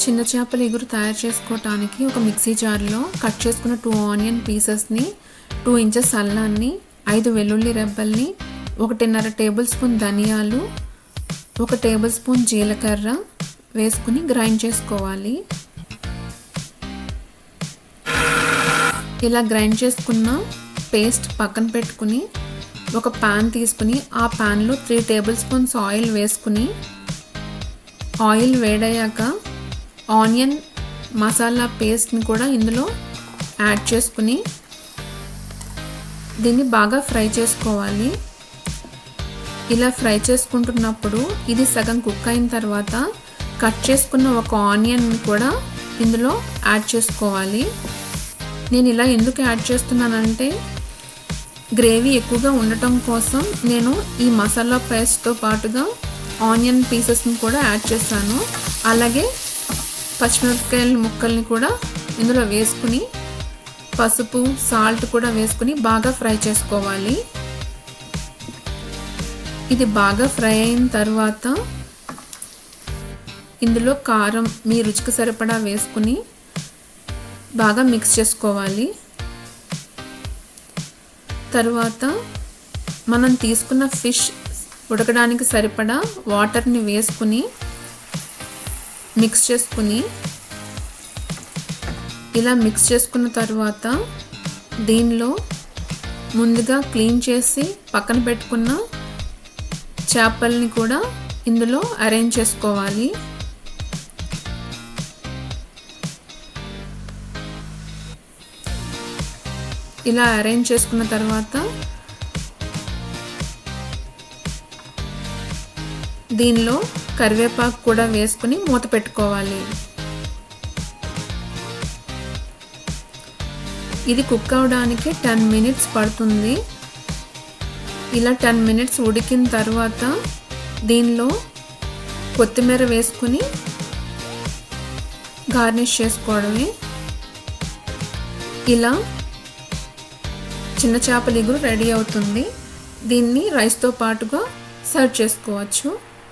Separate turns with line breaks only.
చిన్న చేపల ఎగురు తయారు చేసుకోవటానికి ఒక మిక్సీ జార్లో కట్ చేసుకున్న టూ ఆనియన్ పీసెస్ని టూ ఇంచెస్ అల్లాన్ని ఐదు వెల్లుల్లి రెబ్బల్ని ఒకటిన్నర టేబుల్ స్పూన్ ధనియాలు ఒక టేబుల్ స్పూన్ జీలకర్ర వేసుకుని గ్రైండ్ చేసుకోవాలి. ఇలా గ్రైండ్ చేసుకున్న పేస్ట్ పక్కన పెట్టుకుని ఒక పాన్ తీసుకుని ఆ ప్యాన్లో త్రీ టేబుల్ స్పూన్స్ ఆయిల్ వేసుకుని ఆయిల్ వేడయ్యాక ఆనియన్ మసాలా పేస్ట్ని కూడా ఇందులో యాడ్ చేసుకుని దీన్ని బాగా ఫ్రై చేసుకోవాలి. ఇలా ఫ్రై చేసుకుంటున్నప్పుడు ఇది సగం కుక్ అయిన తర్వాత కట్ చేసుకున్న ఒక ఆనియన్ కూడా ఇందులో యాడ్ చేసుకోవాలి. నేను ఇలా ఎందుకు యాడ్ చేస్తున్నానంటే గ్రేవీ ఎక్కువగా ఉండటం కోసం నేను ఈ మసాలా పేస్ట్తో పాటుగా ఆనియన్ పీసెస్ని కూడా యాడ్ చేశాను. అలాగే పచ్చిమిరపకాయల ముక్కల్ని కూడా ఇందులో వేసుకుని పసుపు సాల్ట్ కూడా వేసుకుని బాగా ఫ్రై చేసుకోవాలి. ఇది బాగా ఫ్రై అయిన తర్వాత ఇందులో కారం మీ రుచికి సరిపడా వేసుకుని బాగా మిక్స్ చేసుకోవాలి. తర్వాత మనం తీసుకున్న ఫిష్ ఉడకడానికి సరిపడా వాటర్ని వేసుకుని మిక్స్ చేసుకుని ఇలా మిక్స్ చేసుకున్న తర్వాత దీనిలో ముందుగా క్లీన్ చేసి పక్కన పెట్టుకున్న చేపల్ని కూడా ఇందులో అరేంజ్ చేసుకోవాలి. ఇలా అరేంజ్ చేసుకున్న తర్వాత దీనిలో కరివేపాకు కూడా వేసుకుని మూత పెట్టుకోవాలి. ఇది కుక్ అవడానికి టెన్ మినిట్స్ పడుతుంది. ఇలా టెన్ మినిట్స్ ఉడికిన తర్వాత దీనిలో కొత్తిమీర వేసుకుని గార్నిష్ చేసుకోవడమే. ఇలా చిన్న చేపల ఇగురు రెడీ అవుతుంది. దీన్ని రైస్తో పాటుగా సర్వ్ చేసుకోవచ్చు.